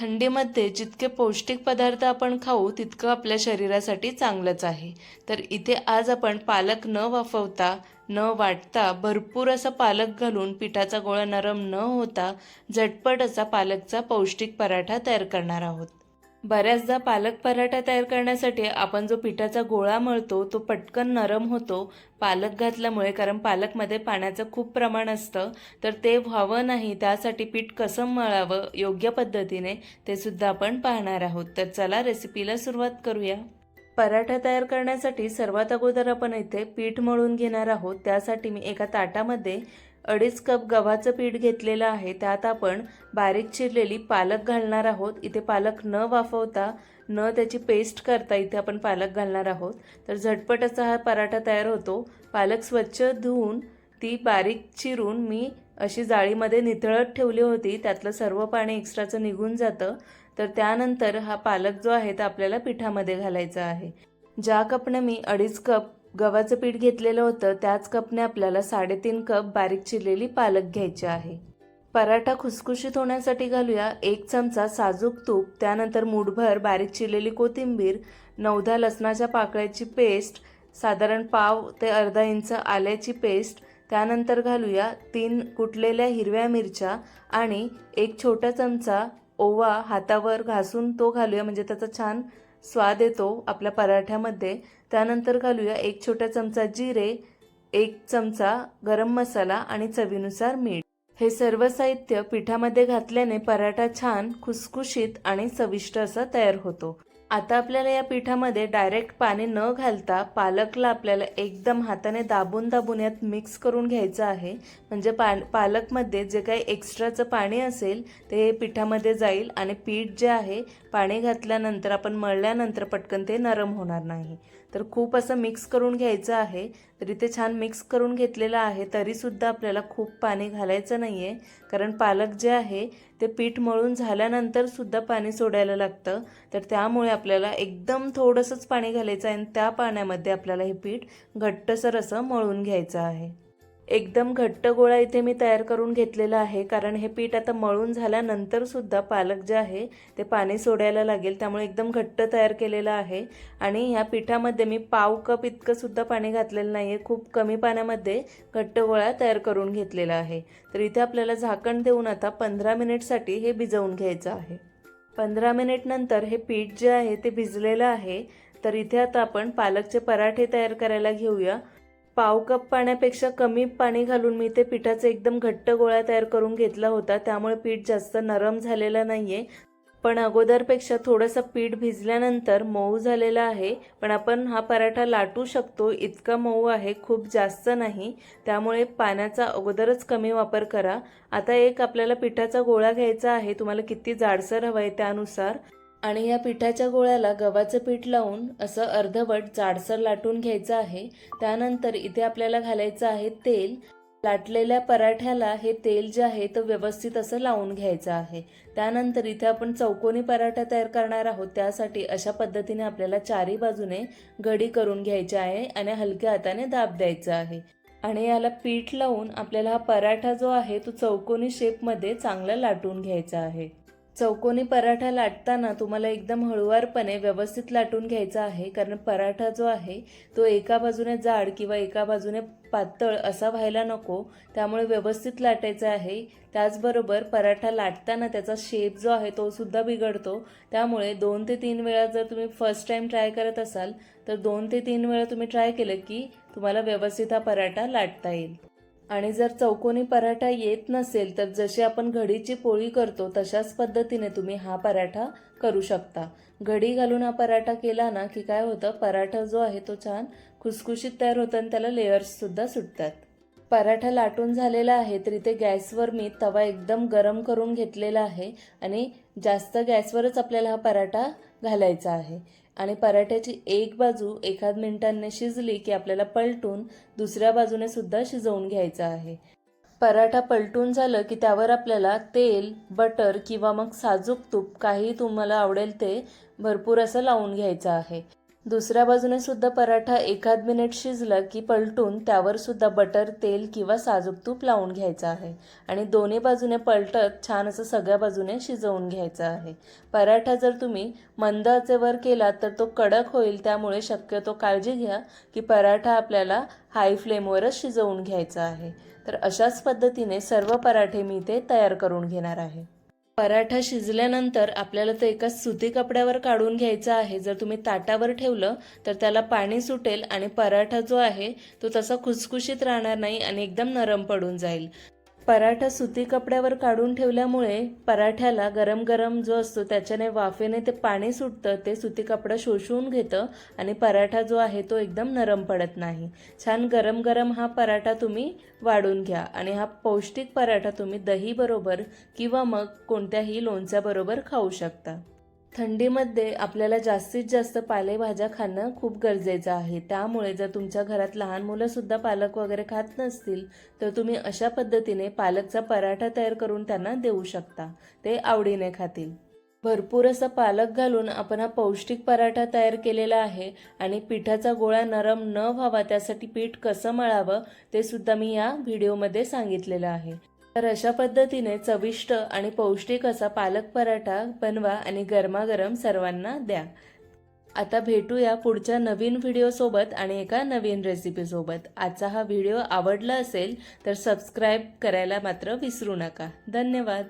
थंडीमध्ये जितके पौष्टिक पदार्थ आपण खाऊ तितकं आपल्या शरीरासाठी चांगलंच आहे. तर इथे आज आपण पालक न वाफवता न वाटता भरपूर असा पालक घालून पिठाचा गोळा नरम न होता झटपट असा पालकचा पौष्टिक पराठा तयार करणार आहोत. बऱ्याचदा पालक पराठा तयार करण्यासाठी आपण जो पिठाचा गोळा मळतो तो पटकन नरम होतो पालक घातल्यामुळे कारण पालकमध्ये पाण्याचं खूप प्रमाण असतं तर ते व्हावं नाही त्यासाठी पीठ कसं मळावं योग्य पद्धतीने ते सुद्धा आपण पाहणार आहोत. तर चला रेसिपीला सुरुवात करूया. पराठा तयार करण्यासाठी सर्वात अगोदर आपण इथे पीठ मळून घेणार आहोत. त्यासाठी मी एका ताटामध्ये अडीच कप गव्हाचं पीठ घेतलेलं आहे. त्यात आपण बारीक चिरलेली पालक घालणार आहोत. इथे पालक न वाफवता न त्याची पेस्ट करता इथे आपण पालक घालणार आहोत. तर झटपट असा हा पराठा तयार होतो. पालक स्वच्छ धुवून ती बारीक चिरून मी अशी जाळीमध्ये निथळत ठेवली होती. त्यातलं सर्व पाणी एक्स्ट्राचं निघून जातं. तर त्यानंतर हा पालक जो आहे तो आपल्याला पिठामध्ये घालायचा आहे. ज्या कपनं मी अडीच कप गव्हाचं पीठ घेतलेलं होतं त्याच कपने आपल्याला साडेतीन कप बारीक चिरलेली पालक घ्यायची आहे. पराठा खुसखुशीत होण्यासाठी घालूया एक चमचा साजूक तूप त्यानंतर मूठभर बारीक चिरलेली कोथिंबीर नवधा लसणाच्या पाकळ्याची पेस्ट साधारण पाव ते अर्धा इंच आल्याची पेस्ट त्यानंतर घालूया तीन कुटलेल्या हिरव्या मिरच्या आणि एक छोटा चमचा ओवा हातावर घासून तो घालूया म्हणजे त्याचा छान स्वाद येतो आपल्या पराठ्यामध्ये. त्यानंतर घालूया एक छोटा चमचा जिरे एक चमचा गरम मसाला आणि चवीनुसार मीठ. हे सर्व साहित्य पिठामध्ये घातल्याने पराठा छान खुसखुशीत आणि चविष्ट असा तयार होतो. आता आपल्याला या पिठामध्ये डायरेक्ट पाणी न घालता पालकला आपल्याला एकदम हाताने दाबून दाबून यात मिक्स करून घ्यायचं आहे. म्हणजे पा पालकमध्ये जे काही एक्स्ट्राचं पाणी असेल ते पिठामध्ये जाईल आणि पीठ जे आहे पाणी घातल्यानंतर आपण मळल्यानंतर पटकन ते नरम होणार नाही. तर खूप असं मिक्स करून घ्यायचं आहे. तर इथे छान मिक्स करून घेतलेलं आहे. तरीसुद्धा आपल्याला खूप पाणी घालायचं नाही आहे कारण पालक जे आहे ते पीठ मळून झाल्यानंतर सुद्धा पाणी सोडायला लागतं. तर त्यामुळे आपल्याला एकदम थोडंसंच पाणी घालायचं आहे आणि त्या पाण्यामध्ये आपल्याला हे पीठ घट्टसर असं मळून घ्यायचं आहे. एकदम घट्ट गोळा इथे मी तयार करून घेतलेला आहे. कारण हे पीठ आता मळून झाल्यानंतरसुद्धा पालक जे आहे ते पाणी सोडायला लागेल. त्यामुळे एकदम घट्ट तयार केलेलं आहे. आणि ह्या पिठामध्ये मी पाव कप इतकं सुद्धा पाणी घातलेलं नाही आहे खूप कमी पाण्यामध्ये घट्ट गोळा तयार करून घेतलेला आहे. तर इथे आपल्याला झाकण देऊन आता पंधरा मिनिटसाठी हे भिजवून घ्यायचं आहे. पंधरा मिनिटनंतर हे पीठ जे आहे ते भिजलेलं आहे. तर इथे आता आपण पालकचे पराठे तयार करायला घेऊया. पाव कप पाण्यापेक्षा कमी पाणी घालून मी ते पिठाचा एकदम घट्ट गोळा तयार करून घेतला होता. त्यामुळे पीठ जास्त नरम झालेलं नाही आहे पण अगोदरपेक्षा थोडंसं पीठ भिजल्यानंतर मऊ झालेलं आहे. पण आपण हा पराठा लाटू शकतो. इतका मऊ आहे खूप जास्त नाही. त्यामुळे पाण्याचा अगोदरच कमी वापर करा. आता एक आपल्याला पिठाचा गोळा घ्यायचा आहे. तुम्हाला किती जाडसर हवं आहे त्यानुसार. आणि या पिठाच्या गोळ्याला गव्हाचं पीठ लावून असं अर्धवट जाडसर लाटून घ्यायचं आहे. त्यानंतर इथे आपल्याला घालायचं आहे तेल. लाटलेल्या पराठ्याला हे तेल जे आहे ते व्यवस्थित असं लावून घ्यायचं आहे. त्यानंतर इथे आपण चौकोनी पराठा तयार करणार आहोत. त्यासाठी अशा पद्धतीने आपल्याला चारी बाजूने घडी करून घ्यायची आहे आणि हलक्या हाताने दाब द्यायचा आहे. आणि याला पीठ लावून आपल्याला हा पराठा जो आहे तो चौकोनी शेपमध्ये चांगला लाटून घ्यायचा आहे. चौकोनी पराठा लाटताना तुम्हाला एकदम हळुवारपणे व्यवस्थित लाटून घ्यायचा आहे कारण पराठा जो आहे तो एका बाजूने जाड किंवा एका बाजूने पातळ असा व्हायला नको त्यामुळे व्यवस्थित लाटायचं आहे. त्याचबरोबर पराठा लाटताना त्याचा शेप जो आहे तो सुद्धा बिघडतो. त्यामुळे दोन ते तीन वेळा जर तुम्ही फर्स्ट टाईम ट्राय करत असाल तर दोन ते तीन वेळा तुम्ही ट्राय केलं की तुम्हाला व्यवस्थित हा पराठा लाटता येईल. आणि जर चौकोनी पराठा येत नसेल तर जशी आपण घडीची पोळी करतो तशाच पद्धतीने तुम्ही हा पराठा करू शकता. घडी घालून हा पराठा केला ना की काय होतं पराठा जो आहे तो छान खुसखुशीत तयार होतं आणि त्याला लेयर्ससुद्धा सुटतात. पराठा लाटून झालेला आहे तर इथे गॅसवर मी तवा एकदम गरम करून घेतलेला आहे आणि जास्त गॅसवरच आपल्याला हा पराठा घालायचा आहे. आणि पराठ्याची एक बाजू एखाद मिनिटांनी शिजली की आपल्याला पलटून दुसऱ्या बाजूने सुद्धा शिजवून घ्यायचा आहे. पराठा पलटून झालं की त्यावर आपल्याला तेल बटर किंवा मग साजूक तूप काही तुम्हाला आवडेल ते भरपूर असं लावून घ्यायचं आहे. दुसऱ्या बाजूने सुद्धा पराठा एखाद मिनिट शिजला की पलटून त्यावर सुद्धा बटर तेल किंवा साजूक तूप लावून घ्यायचं आहे. आणि दोन्ही बाजूने पलटत छान असं सगळ्या बाजूने शिजवून घ्यायचं आहे. पराठा जर तुम्ही मंद आचेवर केला तर तो कडक होईल त्यामुळे शक्यतो काळजी घ्या की पराठा आपल्याला हाय फ्लेमवरच शिजवून घ्यायचा आहे. तर अशाच पद्धतीने सर्व पराठे मी इथे तयार करून घेणार आहे. पराठा शिजल्यानंतर आपल्याला तो एका सुती कपड्यावर काढून घ्यायचा आहे. जर तुम्ही ताटावर ठेवलं तर त्याला पाणी सुटेल आणि पराठा जो आहे तो तसा खुसखुशीत राहणार नाही आणि एकदम नरम पडून जाईल. पराठा सुती कपड्यावर काढून ठेवल्यामुळे पराठ्याला गरम गरम जो असतो त्याच्याने वाफेने ते पाणी सुटतं ते सुती कपडं शोषून घेतं आणि पराठा जो आहे तो एकदम नरम पडत नाही. छान गरम गरम हा पराठा तुम्ही वाढून घ्या आणि हा पौष्टिक पराठा तुम्ही दहीबरोबर किंवा मग कोणत्याही लोणच्याबरोबर खाऊ शकता. थंडीमध्ये आपल्याला जास्तीत जास्त पालेभाज्या खाणं खूप गरजेचं आहे. त्यामुळे जर तुमच्या घरात लहान मुलंसुद्धा पालक वगैरे खात नसतील तर तुम्ही अशा पद्धतीने पालकचा पराठा तयार करून त्यांना देऊ शकता. ते आवडीने खातील. भरपूर असा पालक घालून आपण हा पौष्टिक पराठा तयार केलेला आहे आणि पिठाचा गोळा नरम न व्हावा त्यासाठी पीठ कसं मळावं ते सुद्धा मी या व्हिडिओमध्ये सांगितलेलं आहे. तर अशा पद्धतीने चविष्ट आणि पौष्टिक असा पालक पराठा बनवा आणि गरमागरम सर्वांना द्या. आता भेटूया पुढच्या नवीन व्हिडिओसोबत आणि एका नवीन रेसिपीसोबत आजचा हा व्हिडिओ आवडला असेल तर सबस्क्राईब करायला मात्र विसरू नका. धन्यवाद.